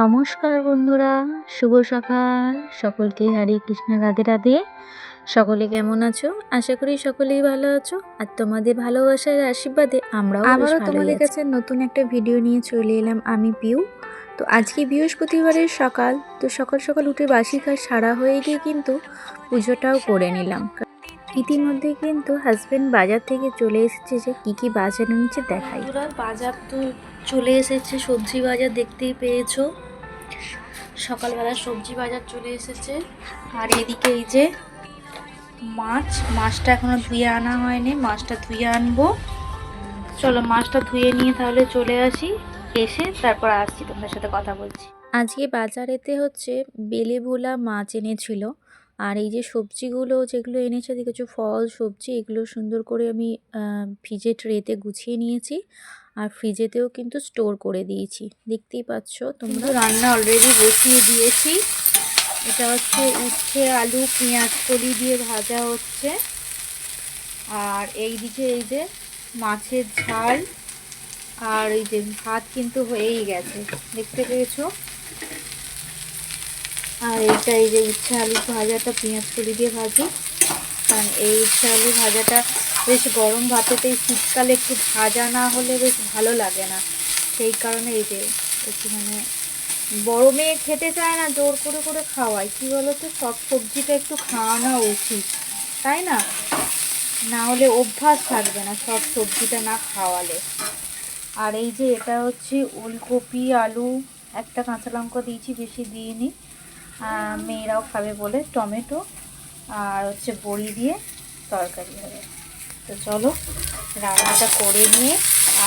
নমস্কার বন্ধুরা শুভ সকাল। সকলকে হরে কৃষ্ণ রাধে রাধে। সকলে কেমন আছো? আশা করি সকলেই ভালো আছো। আর তোমাদের ভালোবাসার আশীর্বাদে আমরাও আবারও তোমাদের কাছে নতুন একটা ভিডিও নিয়ে চলে এলাম আমি পিউ। তো আজকে বৃহস্পতিবারের সকাল তো সকাল সকাল উঠে বাসি কাজ সারা হয়ে গিয়ে কিন্তু পুজোটাও করে নিলাম। ইতিমধ্যে কিন্তু হাজব্যান্ড বাজার থেকে চলে এসেছে যে কী কী বাজার এনেছে দেখাই। বাজার তো চলে এসেছে সবজি বাজার দেখতেই পেয়েছ। সকালবেলা সবজি বাজার চলে এসেছে। আর এদিকে এই যে মাছ, মাছটা এখনও ধুয়ে আনা হয়নি, মাছটা ধুয়ে আনব। চলো মাছটা ধুয়ে নিয়ে তাহলে চলে আসি, এসে তারপর আসছি, তোমাদের সাথে কথা বলছি। আজকে বাজারেতে হচ্ছে বেলে ভোলা মাছ এনেছিল। আর এই যে সবজিগুলো যেগুলো এনেছে কিছু ফল, সবজি, এগুলো সুন্দর করে আমি ফ্রিজে ট্রেতে গুছিয়ে নিয়েছি আর ফ্রিজেতেও কিন্তু স্টোর করে দিয়েছি। দেখতেই পাচ্ছ তোমরা? রান্না অলরেডি বসিয়ে দিয়েছি। এটা হচ্ছে উচ্ছে, আলু, পেঁয়াজ, কলি দিয়ে ভাজা হচ্ছে। আর এই দিকে এই যে মাছের ঝাল। আর এই যে ভাত কিন্তু হয়েই গেছে। দেখতে পেয়েছ? আর এইটা এই যে উচ্ছে আলু ভাজাটা, পেঁয়াজ কলি দিয়ে ভাজি কারণ এই উচ্ছে আলু ভাজাটা বেশ গরম ভাতেতে শীতকালে একটু ভাজা না হলে বেশ ভালো লাগে না। সেই কারণে এই যে একটু মানে বড় মেয়ে খেতে চায় না, জোর করে করে খাওয়াই কি বলতো, সব সবজিটা একটু খাওয়ানো উচিত, তাই না? না হলে অভ্যাস থাকবে না সব সবজিটা না খাওয়ালে। আর এই যে এটা হচ্ছে ওলকপি, আলু, একটা কাঁচা লঙ্কা দিয়েছি, বেশি দিইনি। মেয়েরাও খাবে বলে টমেটো আর হচ্ছে বড়ি দিয়ে তরকারি হবে। তো চলো, রান্নাটা করে নিয়ে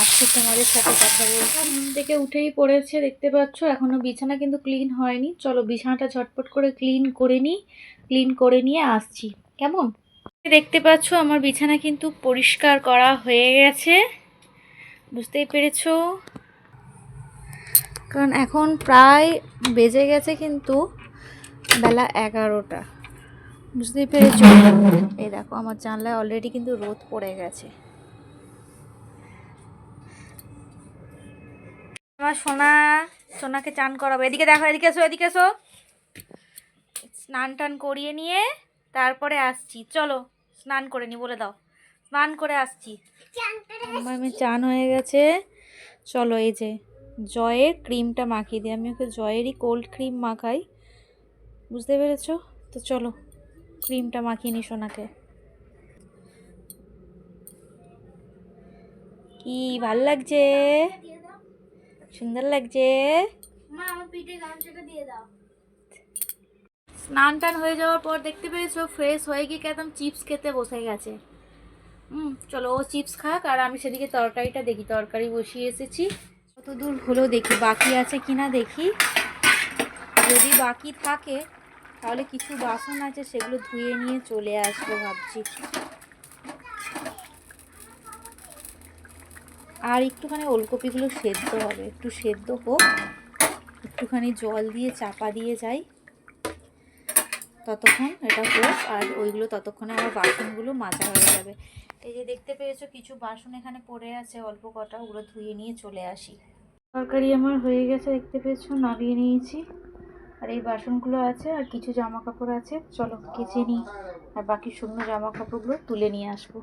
আসছি তোমাদের সাথে কথা বলব ঘুম থেকে উঠেই পড়েছে, দেখতে পাচ্ছ, এখনও বিছানা কিন্তু ক্লিন হয়নি। চলো, বিছানাটা ঝটপট করে ক্লিন করে নিই ক্লিন করে নিয়ে আসছি। কেমন? দেখতে পাচ্ছ, আমার বিছানা কিন্তু পরিষ্কার করা হয়ে গেছে। বুঝতেই পেরেছ? কারণ এখন প্রায় বেজে গেছে কিন্তু বেলা এগারোটা। বুঝতেই পেরেছ? এই দেখো আমার জানলায় অলরেডি কিন্তু রোদ পড়ে গেছে। আমার সোনা সোনাকে চান করাবো। এদিকে দেখো এদিকে এসো এদিকে এসো। স্নান টান করিয়ে নিয়ে তারপরে আসছি। চলো স্নান করে নি বলে দাও। স্নান করে আসছি। আমার আমি চান হয়ে গেছে। চলো এই যে জয়ের ক্রিমটা মাখিয়ে দিই। আমি ওকে জয়েরই কোল্ড ক্রিম মাখাই। বুঝতে পেরেছ? তো চলো ক্রিমটা মাখিয়ে নি সোনাকে। কি ভালো লাগছে? সুন্দর লাগছে? স্নান টান হয়ে যাওয়ার পর দেখতে পেয়েছ ফ্রেশ হয়ে গিয়ে একদম চিপস খেতে বসে গেছে। হুম চলো ও চিপস খাক আর আমি সেদিকে তরকারিটা দেখি। তরকারি বসিয়ে এসেছি। দূর হলো দেখি, বাকি আছে কিনা দেখি। যদি বাকি থাকে, তাহলে কিছু বাসন আছে, সেগুলো ধুয়ে নিয়ে চলে আসব ভাবছি। আর একটুখানি ওলকপিগুলো সেদ্ধ হবে, একটু সেদ্ধ হোক, একটুখানি জল দিয়ে চাপা দিয়ে যাই। ততক্ষণ এটা হোক, আর ওইগুলো ততক্ষণে আমার বাসনগুলো মাজা হয়ে যাবে। এই যে দেখতে পেয়েছ, কিছু বাসন এখানে পড়ে আছে, অল্প কটা, ওগুলো ধুয়ে নিয়ে চলে আসি। তরকারি আমার হয়ে গেছে দেখতে পেয়েছ? নামিয়ে নিয়েছি। আর এই বাসনগুলো আছে আর কিছু জামা কাপড় আছে। চলো কেচে নিই। আর বাকি শুকনো জামা কাপড়গুলো তুলে নিয়ে আসব।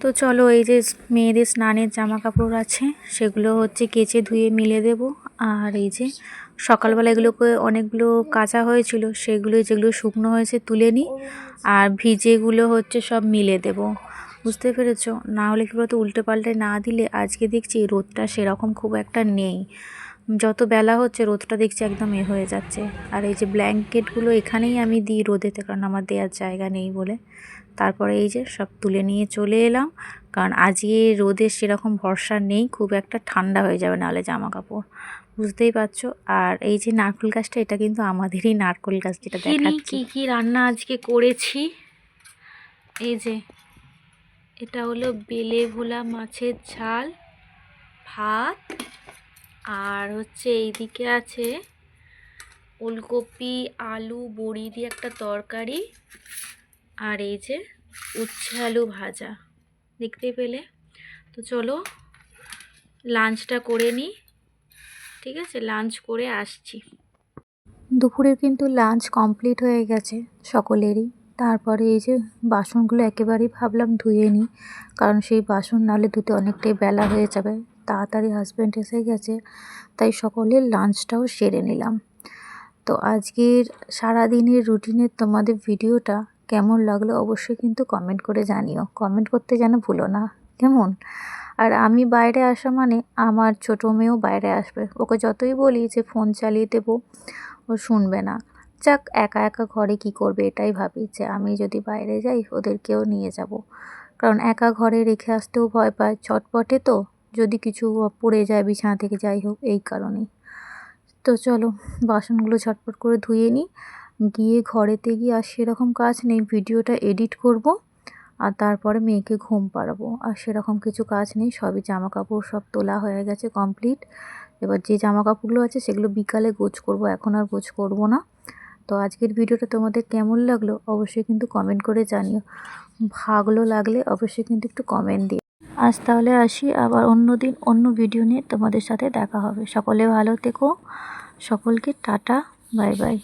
তো চলো এই যে মেয়েদের স্নানের জামা কাপড় আছে, সেগুলো হচ্ছে কেচে ধুয়ে মিলে দেব। আর এই যে সকালবেলা এগুলোকে অনেকগুলো কাঁচা হয়েছিল, সেগুলো যেগুলো শুকনো হয়েছে তুলে নিই। আর ভিজেগুলো হচ্ছে সব মিলে দেব। বুঝতে পেরেছ? না হলে কি বলতো উল্টে পাল্টে না দিলে আজকে দেখছি রোদটা সেরকম খুব একটা নেই। যত বেলা হচ্ছে রোদটা দেখছি একদম এ হয়ে যাচ্ছে। আর এই যে ব্ল্যাঙ্কেটগুলো এখানেই আমি দিই রোদেতে কারণ আমার দেওয়ার জায়গা নেই বলে। তারপরে এই যে সব তুলে নিয়ে চলে এলাম। কারণ আজকে রোদে সেরকম ভরসা নেই খুব একটা ঠান্ডা হয়ে যাবে নাহলে জামা কাপড় বুঝতেই পারছ? আর এই যে নারকেল গাছটা এটা কিন্তু আমাদেরই নারকেল গাছ যেটা দেখাচ্ছি। কি কি রান্না আজকে করেছি? এই যে এটা হলো বেলে ভোলা মাছের ঝাল, ভাত, আর হচ্ছে এইদিকে আছে ওলকপি, আলু, বড়ি দিয়ে একটা তরকারি, আর এই যে উচ্ছে আলু ভাজা, দেখতে পেলে? তো চলো লাঞ্চটা করে নিই ঠিক আছে? লাঞ্চ করে আসছি। দুপুরের কিন্তু লাঞ্চ কমপ্লিট হয়ে গেছে সকলেরই। তারপরে এই যে বাসনগুলো একেবারেই ভাবলাম ধুয়ে নিই, কারণ সেই বাসন নাহলে ধুতে অনেকটাই বেলা হয়ে যাবে। তাড়াতাড়ি হাজব্যান্ড এসে গেছে, তাই সকলের লাঞ্চটাও সেরে নিলাম। তো আজকের সারাদিনের রুটিনের তোমাদের ভিডিওটা কেমন লাগল অবশ্যই কিন্তু কমেন্ট করে জানিও। কমেন্ট করতে যেন ভুলো না, কেমন? আর আমি বাইরে আসা মানে আমার ছোটো মেয়েও বাইরে আসবে, ওকে যতই বলি যে ফোন চালিয়ে দেবো, ও শুনবে না। যাক, একা একা ঘরে কি করবে এটাই ভাবি যে আমি যদি বাইরে যাই, ওদেরকেও নিয়ে যাব। কারণ একা ঘরে রেখে আসতেও ভয় পায়। চটপটে তো যদি কিছু পড়ে যায়, বিছানা থেকে যাই হোক, এই কারণেই। তো চলো, বাসনগুলো ছটপট করে ধুয়ে নিই। গিয়ে ঘরেতে গিয়ে আর সেরকম কাজ নেই। ভিডিওটা এডিট করব আর তারপরে মেয়েকে ঘুম পাড়াবো। আর সেরকম কিছু কাজ নেই। সবই জামা কাপড় সব তোলা হয়ে গেছে কমপ্লিট। এবার যে জামা কাপড়গুলো আছে, সেগুলো বিকালে গোছ করব। এখন আর গোছ করব না। তো আজকের ভিডিওটা তোমাদের কেমন লাগল অবশ্যই কিন্তু কমেন্ট করে জানিও। ভাগলো লাগলে অবশ্যই কিন্তু একটু কমেন্ট দিও। আজ তাহলে আসি, আবার অন্য দিন অন্য ভিডিও নিয়ে তোমাদের সাথে দেখা হবে। সকলে ভালো থেকো। সকলকে টাটা বাই বাই